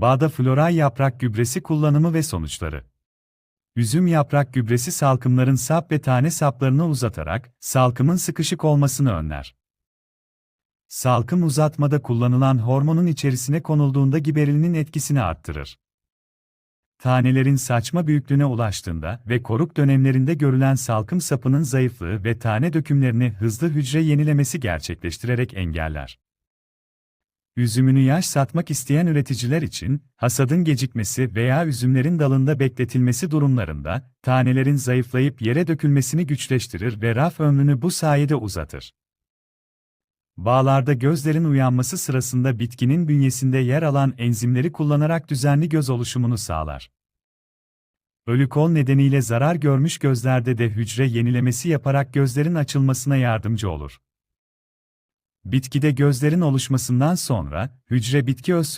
Bağda floral yaprak gübresi kullanımı ve sonuçları. Üzüm yaprak gübresi salkımların sap ve tane saplarını uzatarak salkımın sıkışık olmasını önler. Salkım uzatmada kullanılan hormonun içerisine konulduğunda giberilinin etkisini arttırır. Tanelerin saçma büyüklüğüne ulaştığında ve koruk dönemlerinde görülen salkım sapının zayıflığı ve tane dökümlerini hızlı hücre yenilemesi gerçekleştirerek engeller. Üzümünü yaş satmak isteyen üreticiler için, hasadın gecikmesi veya üzümlerin dalında bekletilmesi durumlarında, tanelerin zayıflayıp yere dökülmesini güçleştirir ve raf ömrünü bu sayede uzatır. Bağlarda gözlerin uyanması sırasında bitkinin bünyesinde yer alan enzimleri kullanarak düzenli göz oluşumunu sağlar. Ölü kol nedeniyle zarar görmüş gözlerde de hücre yenilemesi yaparak gözlerin açılmasına yardımcı olur. Bitkide gözlerin oluşmasından sonra, hücre bitki öz